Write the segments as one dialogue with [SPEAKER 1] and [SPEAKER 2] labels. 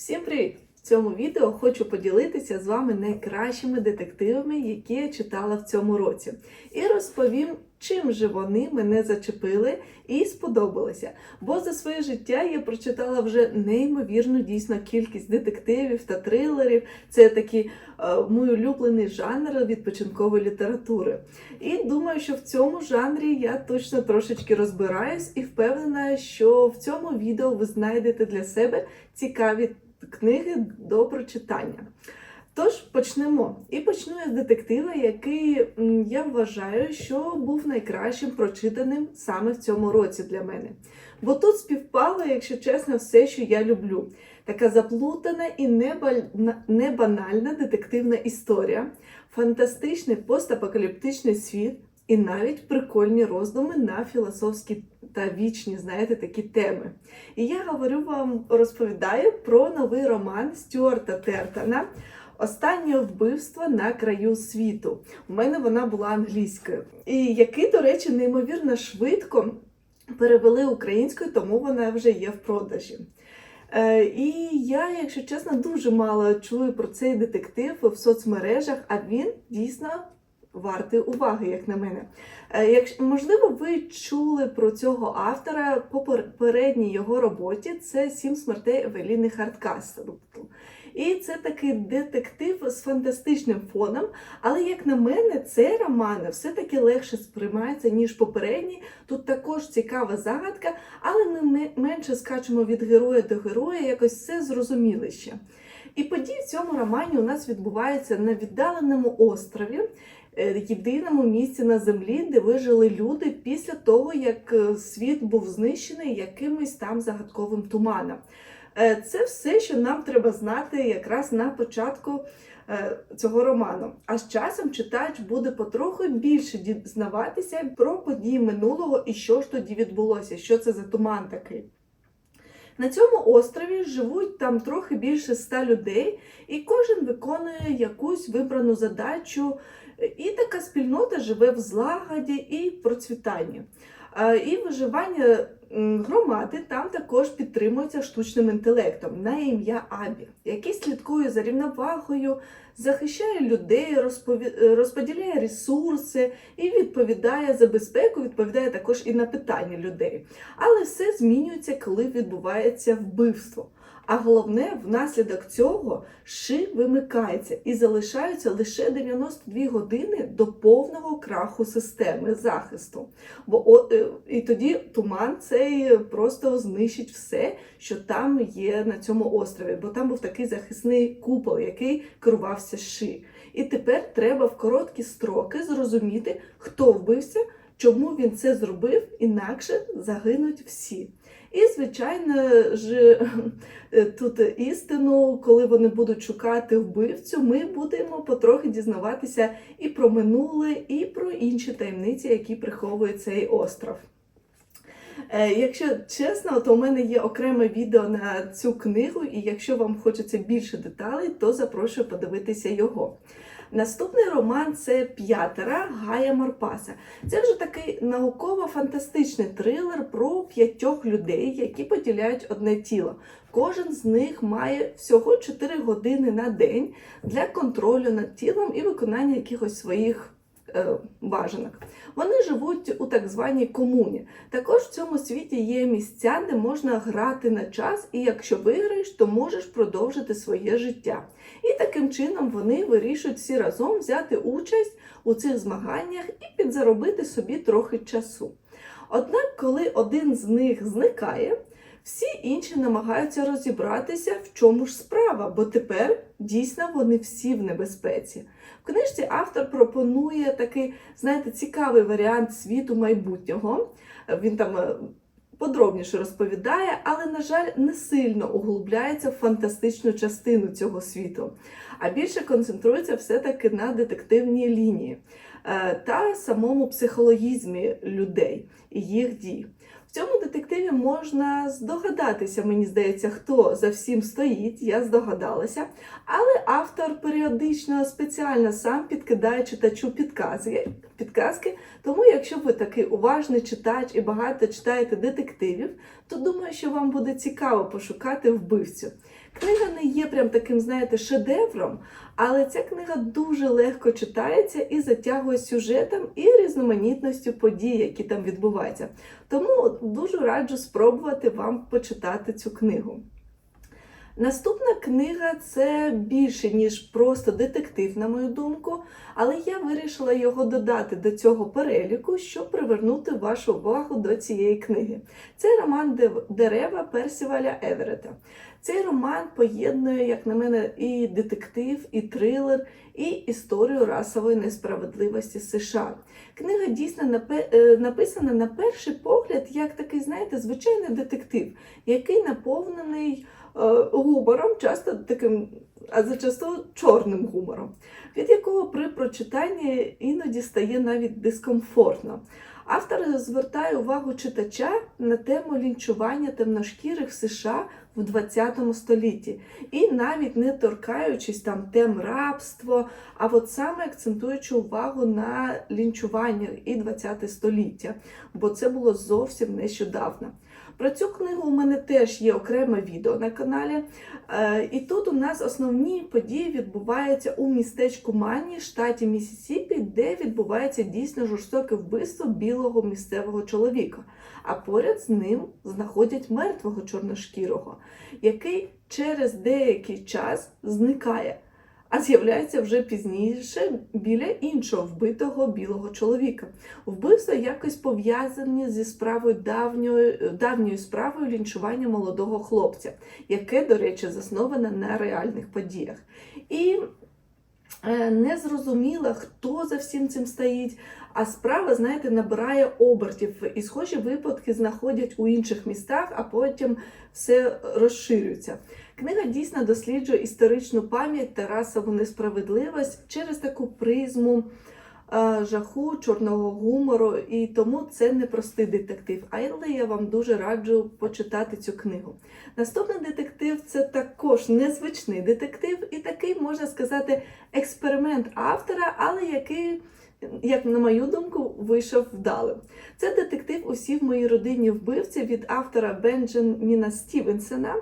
[SPEAKER 1] Всім привіт! В цьому відео хочу поділитися з вами найкращими детективами, які я читала в цьому році, і розповім, чим же вони мене зачепили і сподобалися. Бо за своє життя я прочитала вже неймовірну дійсно кількість детективів та трилерів. Це такий е, мій улюблений жанр відпочинкової літератури. І думаю, що в цьому жанрі я точно трошечки розбираюсь і впевнена, що в цьому відео ви знайдете для себе цікаві книги до прочитання. Тож почнемо. І почну я з детектива, який я вважаю, що був найкращим прочитаним саме в цьому році для мене. Бо тут співпало, якщо чесно, все, що я люблю. Така заплутана і небанальна детективна історія, фантастичний постапокаліптичний світ і навіть прикольні роздуми на філософські та вічні, знаєте, такі теми. І я говорю вам, розповідаю про новий роман Стюарта Тертона Останнє вбивство на краю світу. У мене вона була англійською. І який, до речі, неймовірно швидко перевели українською, тому вона вже є в продажі. Е, і я, якщо чесно, дуже мало чую про цей детектив в соцмережах, а він дійсно вартий уваги, як на мене. Е, Якщо можливо, ви чули про цього автора по попередній його роботі. Це Сім смертей Евеліни Хардкасл. І це такий детектив з фантастичним фоном. Але, як на мене, цей роман все-таки легше сприймається, ніж попередній. Тут також цікава загадка, але ми менше скачемо від героя до героя, якось все зрозумілище. І події в цьому романі у нас відбуваються на віддаленому острові, єдиному місці на землі, де вижили люди після того, як е, світ був знищений якимось там загадковим туманом. Е, Це все, що нам треба знати якраз на початку е, цього роману. А з часом читач буде потроху більше дізнаватися про події минулого і що ж тоді відбулося, що це за туман такий. На цьому острові живуть там трохи більше ста людей, і кожен виконує якусь вибрану задачу, і така спільнота живе в злагоді і процвітанні. І виживання громади там також підтримуються штучним інтелектом на ім'я Абі, який слідкує за рівновагою, захищає людей, розпові- е, розподіляє ресурси і відповідає за безпеку, відповідає також і на питання людей. Але все змінюється, коли відбувається вбивство. А головне, внаслідок цього ши вимикається і залишаються лише 92 години до повного краху системи захисту. Бо е, і тоді туман цей просто знищить все, що там є на цьому острові, бо там був такий захисний купол, який керувався ши. І тепер треба в короткі строки зрозуміти, хто вбився, чому він це зробив, інакше загинуть всі. І, звичайно ж, е, тут істину, коли вони будуть шукати вбивцю, ми будемо потрохи дізнаватися і про минуле, і про інші таємниці, які приховує цей остров. Е, Якщо чесно, то у мене є окреме відео на цю книгу, і якщо вам хочеться більше деталей, то запрошую подивитися його. Наступний роман це П'ятера Гая Марпаса. Це вже такий науково-фантастичний трилер про п'ятьох людей, які поділяють одне тіло. Кожен з них має всього 4 години на день для контролю над тілом і виконання якихось своїх бажанок. Вони живуть у так званій комуні. Також в цьому світі є місця, де можна грати на час, і якщо виграєш, то можеш продовжити своє життя. І таким чином вони вирішують всі разом взяти участь у цих змаганнях і підзаробити собі трохи часу. Однак, коли один з них зникає, всі інші намагаються розібратися, в чому ж справа, бо тепер дійсно вони всі в небезпеці. В книжці автор пропонує такий, знаєте, цікавий варіант світу майбутнього. Він там е, подробніше розповідає, але, на жаль, не сильно углубляється в фантастичну частину цього світу, а більше концентрується все-таки на детективній лінії е, та самому психологізмі людей і їх дій. В цьому детективі можна здогадатися, мені здається, хто за всім стоїть, я здогадалася. Але автор періодично спеціально сам підкидає читачу підказки, підказки. Тому, якщо ви такий уважний читач і багато читаєте детективів, то думаю, що вам буде цікаво пошукати вбивцю. Книга не є прям таким, знаєте, шедевром, але ця книга дуже легко читається і затягує сюжетом і різноманітністю подій, які там відбуваються. Тому дуже раджу спробувати вам почитати цю книгу. Наступна книга це більше, ніж просто детектив, на мою думку, але я вирішила його додати до цього переліку, щоб привернути вашу увагу до цієї книги. Це роман Дерева Персіваля Еверета. Цей роман поєднує, як на мене, і детектив, і трилер, і історію расової несправедливості США. Книга дійсно е, написана на перший погляд як такий, знаєте, звичайний детектив, який наповнений гумором, часто таким, а зачасту чорним гумором, від якого при прочитанні іноді стає навіть дискомфортно. Автор звертає увагу читача на тему лінчування темношкірих в США в 20 столітті, і навіть не торкаючись там тем рабства, а от саме акцентуючи увагу на лінчуваннях і 20 століття, бо це було зовсім нещодавно. Про цю книгу у мене теж є окреме відео на каналі. Е, І тут у нас основні події відбуваються у містечку Мані, штаті Місісіпі, де відбувається дійсно жорстоке вбивство білого місцевого чоловіка. А поряд з ним знаходять мертвого чорношкірого, який через деякий час зникає, а з'являється вже пізніше біля іншого вбитого білого чоловіка. Вбивства якось пов'язані зі справою давньою, давньою справою лінчування молодого хлопця, яке, до речі, засноване на реальних подіях. І е, не зрозуміло, хто за всім цим стоїть. А справа, знаєте, набирає обертів, і схожі випадки знаходять у інших містах, а потім все розширюється. Книга дійсно досліджує історичну пам'ять та расову несправедливість через таку призму е, жаху, чорного гумору, і тому це не простий детектив. Але я вам дуже раджу почитати цю книгу. Наступний детектив це також незвичний детектив, і такий, можна сказати, експеримент автора, але який. Як на мою думку, вийшов вдалим. Це детектив усі в моїй родині вбивці від автора Бенджаміна Стівенсона.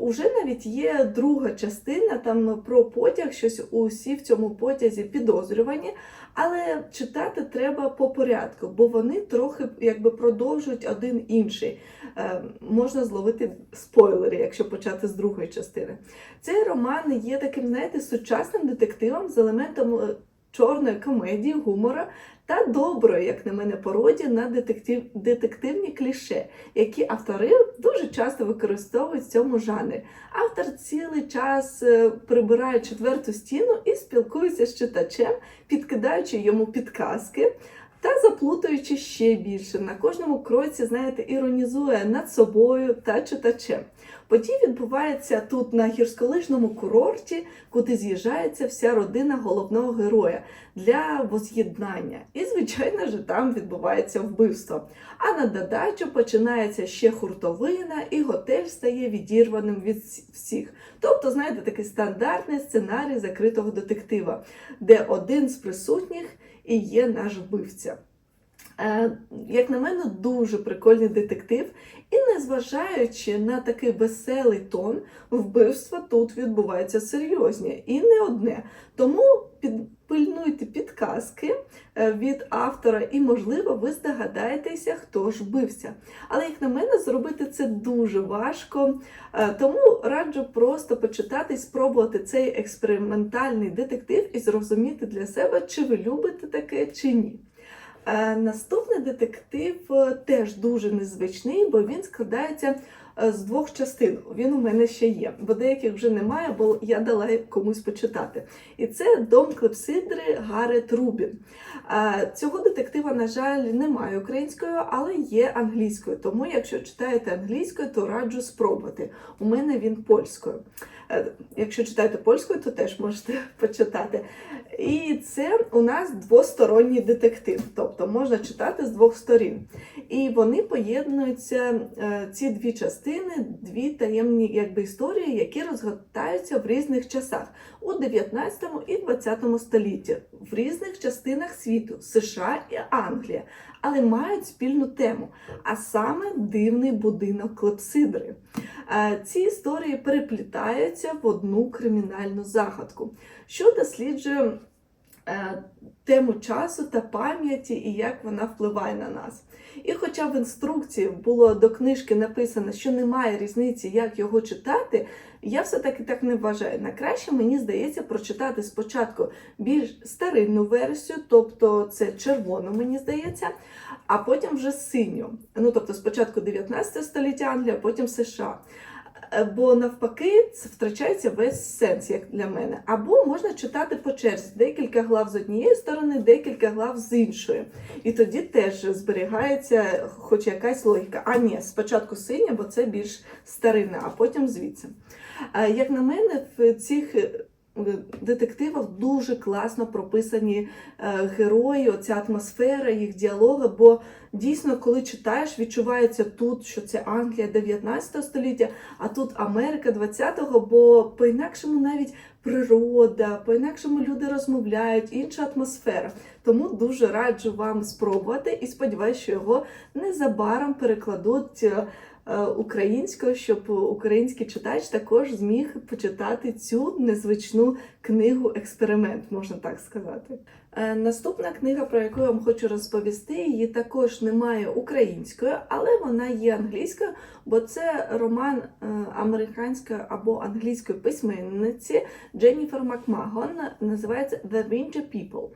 [SPEAKER 1] Уже навіть є друга частина там про потяг, щось усі в цьому потязі підозрювані, але читати треба по порядку, бо вони трохи якби продовжують один інший. Е, можна зловити спойлери, якщо почати з другої частини. Цей роман є таким, знаєте, сучасним детективом з елементом е, чорної комедії, гумора та доброї, як на мене, пародії на детектив, детективні кліше, які автори дуже часто використовують в цьому жанрі. Автор цілий час е, прибирає четверту стіну і спілкується з читачем, підкидаючи йому підказки. Та заплутуючи ще більше, на кожному кроці, знаєте, іронізує над собою та читачем. Події відбуваються тут на гірськолижному курорті, куди з'їжджається вся родина головного героя для воз'єднання. І, звичайно ж, там відбувається вбивство. А на додачу починається ще хуртовина, і готель стає відірваним від всіх. Тобто, знаєте, такий стандартний сценарій закритого детектива, де один з присутніх і є наш вбивця. Е, Як на мене, дуже прикольний детектив, і незважаючи на такий веселий тон, вбивства тут відбуваються серйозні і не одне. Тому підпильнуйте підказки е, від автора, і, можливо, ви здогадаєтеся, хто ж вбився. Але, як на мене, зробити це дуже важко. Е, Тому раджу просто почитати і спробувати цей експериментальний детектив і зрозуміти для себе, чи ви любите таке, чи ні. Е, Наступний детектив е, теж дуже незвичний, бо він складається з двох частин. Він у мене ще є, бо деяких вже немає, бо я дала комусь почитати. І це дом Клепсидри Гарет Рубін. Е, Цього детектива, на жаль, немає українською, але є англійською. Тому, якщо читаєте англійською, то раджу спробувати. У мене він польською. Е, Якщо читаєте польською, то теж можете почитати. І це у нас двосторонній детектив, тобто можна читати з двох сторін. І вони поєднуються, е, ці дві частини, дві таємні якби, історії, які розгортаються в різних часах у 19 і 20 столітті, в різних частинах світу. США і Англія, але мають спільну тему, а саме дивний будинок Клепсидри. Е, Ці історії переплітаються в одну кримінальну загадку, що досліджує тему часу та пам'яті і як вона впливає на нас. І хоча в інструкції було до книжки написано, що немає різниці, як його читати, я все-таки так не вважаю. Найкраще мені здається прочитати спочатку більш старинну версію, тобто це червону, мені здається, а потім вже синю. Ну тобто спочатку 19 століття Англія, потім США. Бо навпаки, це втрачається весь сенс, як для мене. Або можна читати по черзі декілька глав з однієї сторони, декілька глав з іншої. І тоді теж зберігається хоч якась логіка. А ні, спочатку синя, бо це більш старинне, а потім звідси. Е, Як на мене, в цих детективах дуже класно прописані е, герої, оця атмосфера, їх діалоги, бо дійсно, коли читаєш, відчувається тут, що це Англія 19 століття, а тут Америка 20-го, бо по-інакшому навіть природа, по-інакшому люди розмовляють, інша атмосфера. Тому дуже раджу вам спробувати і сподіваюся, що його незабаром перекладуть е, українською, щоб український читач також зміг почитати цю незвичну книгу експеримент, можна так сказати. Е, Наступна книга, про яку я вам хочу розповісти, її також немає українською, але вона є англійською, бо це роман е, американської або англійської письменниці Дженніфер Макмагон, називається The Winter People.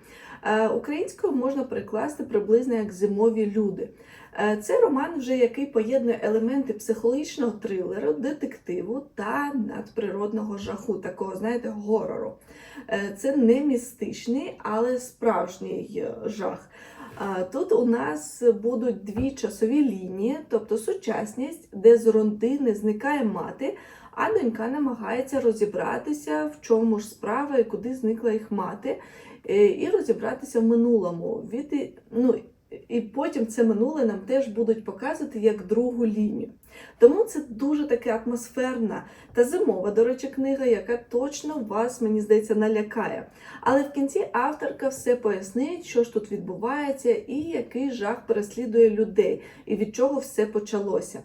[SPEAKER 1] Е, Українською можна перекласти приблизно як зимові люди. Е, Це роман, вже який поєднує елементи психологічного трилеру, детективу та надприродного жаху, такого, знаєте, горору. Е, Це не містичний, але справжній жах. Тут у нас будуть дві часові лінії, тобто сучасність, де з родини зникає мати, а донька намагається розібратися, в чому ж справа і куди зникла їх мати, і розібратися в минулому. Від, ну, і потім це минуле нам теж будуть показувати як другу лінію. Тому це дуже таке атмосферна та зимова, до речі, книга, яка точно вас, мені здається, налякає. Але в кінці авторка все пояснить, що ж тут відбувається, і який жах переслідує людей, і від чого все почалося.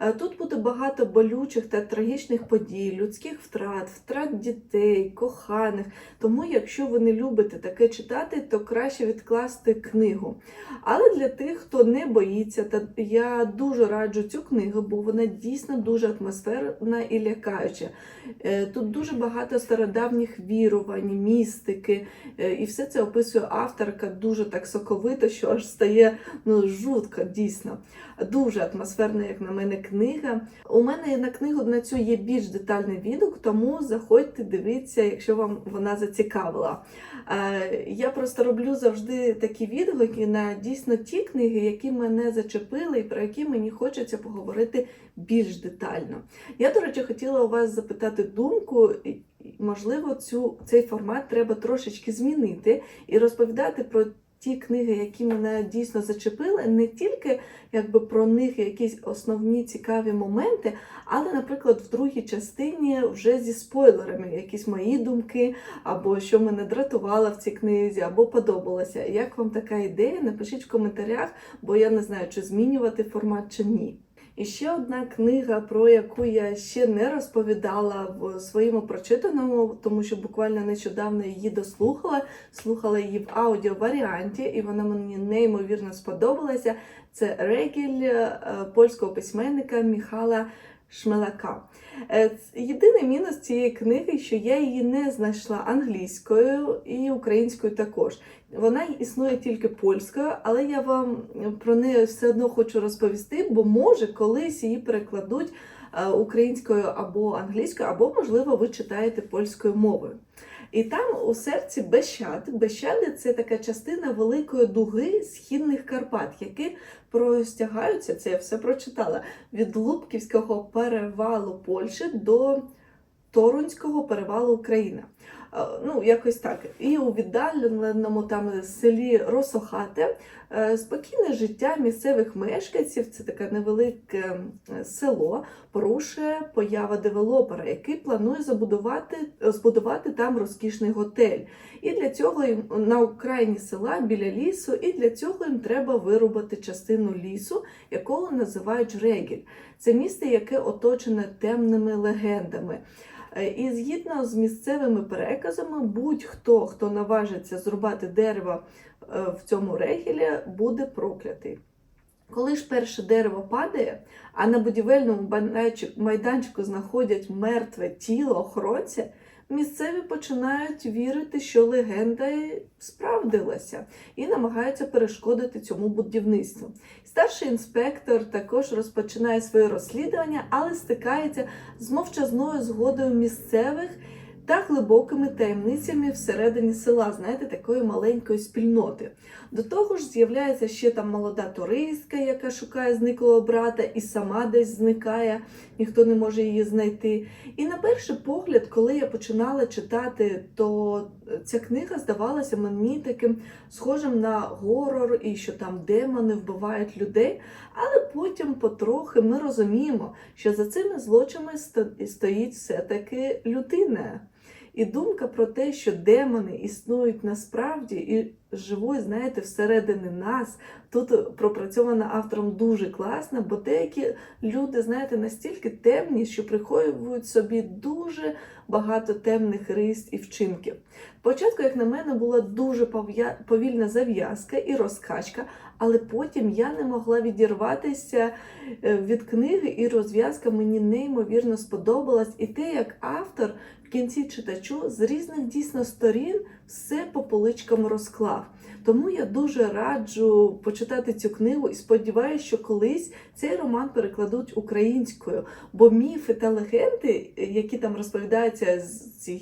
[SPEAKER 1] Е, Тут буде багато болючих та трагічних подій, людських втрат, втрат дітей, коханих. Тому, якщо ви не любите таке читати, то краще відкласти книгу. Але для тих, хто не боїться, та я дуже раджу цю книгу, бо вона дійсно дуже атмосферна і лякаюча. Е, Тут дуже багато стародавніх вірувань, містики, е, і все це описує авторка дуже так соковито, що аж стає ну, жутко, дійсно. Дуже атмосферна, як на мене, книга. У мене на книгу на цю є більш детальний відгук, тому заходьте, дивіться, якщо вам вона зацікавила. Е, Я просто роблю завжди такі відгуки на дійсно ті книги, які мене зачепили і про які мені хочеться поговорити більш детально. Я, до речі, хотіла у вас запитати думку. Можливо, цю, цей формат треба трошечки змінити і розповідати про ті книги, які мене дійсно зачепили, не тільки якби про них якісь основні цікаві моменти, але, наприклад, в другій частині вже зі спойлерами, якісь мої думки, або що мене дратувало в цій книзі, або подобалося. Як вам така ідея? Напишіть в коментарях, бо я не знаю, чи змінювати формат чи ні. І ще одна книга, про яку я ще не розповідала в своєму прочитаному, тому що буквально нещодавно її дослухала, слухала її в аудіоваріанті, і вона мені неймовірно сподобалася. Це Регіль е, польського письменника Міхала Шмелака. Е, Єдиний мінус цієї книги, що я її не знайшла англійською і українською також. Вона існує тільки польською, але я вам про неї все одно хочу розповісти, бо може колись її перекладуть е, українською або англійською, або, можливо, ви читаєте польською мовою. І там у серці Бещад. Бещади це така частина великої дуги східних Карпат, які простягаються, це я все прочитала, від Лубківського перевалу Польщі до Торунського перевалу Україна. Е, Ну, якось так. І у віддаленому там селі Росохате е, спокійне життя місцевих мешканців, це таке невелике е, село, порушує поява девелопера, який планує забудувати, збудувати там розкішний готель. І для цього їм на окраїні села біля лісу, і для цього їм треба вирубати частину лісу, якого називають Жрегіль. Це місце, яке оточене темними легендами. Е, І згідно з місцевими переказами, будь-хто, хто наважиться зрубати дерево е, в цьому регілі, буде проклятий. Коли ж перше дерево падає, а на будівельному майданчику знаходять мертве тіло охоронця, місцеві починають вірити, що легенда справдилася, і намагаються перешкодити цьому будівництву. Старший інспектор також розпочинає своє розслідування, але стикається з мовчазною згодою місцевих та глибокими таємницями всередині села, знаєте, такої маленької спільноти. До того ж, з'являється ще там молода туристка, яка шукає зниклого брата і сама десь зникає, ніхто не може її знайти. І на перший погляд, коли я починала читати, то ця книга здавалася мені таким схожим на горор, і що там демони вбивають людей. Але потім потрохи ми розуміємо, що за цими злочинами стоїть все-таки людина. І думка про те, що демони існують насправді і живуть, знаєте, всередині нас, тут пропрацьована автором дуже класно, бо деякі люди, знаєте, настільки темні, що приховують собі дуже багато темних рис і вчинків. Спочатку, як на мене, була дуже повільна зав'язка і розкачка, але потім я не могла відірватися е, від книги, і розв'язка мені неймовірно сподобалась. І те, як автор в кінці читачу з різних дійсно сторін все по поличкам розклав. Тому я дуже раджу почитати цю книгу і сподіваюся, що колись цей роман перекладуть українською, бо міфи та легенди, які там розповідаються ці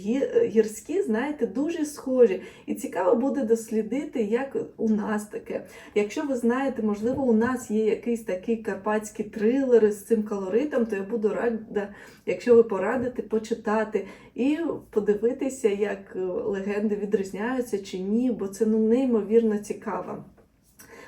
[SPEAKER 1] гірські, знаєте, дуже схожі. І цікаво буде дослідити, як у нас таке. Якщо ви знаєте, можливо, у нас є якийсь такий карпатський трилер з цим колоритом, то я буду рада, якщо ви порадите, почитати і подивитися, як е, легенди відрізняються чи ні, бо це ну неймовірно цікаво.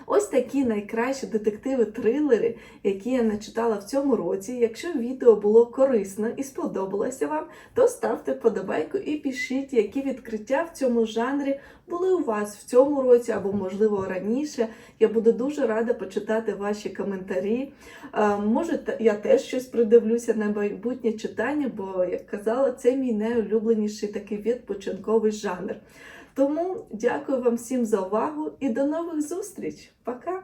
[SPEAKER 1] Ось такі найкращі детективи-трилери, які я начитала в цьому році. Якщо відео було корисно і сподобалося вам, то ставте вподобайку і пишіть, які відкриття в цьому жанрі були у вас в цьому році або, можливо, раніше. Я буду дуже рада почитати ваші коментарі. Е, Може, я теж щось придивлюся на майбутнє читання, бо, як казала, це мій найулюбленіший такий відпочинковий жанр. Тому дякую вам всім за увагу і до нових зустріч. Пока!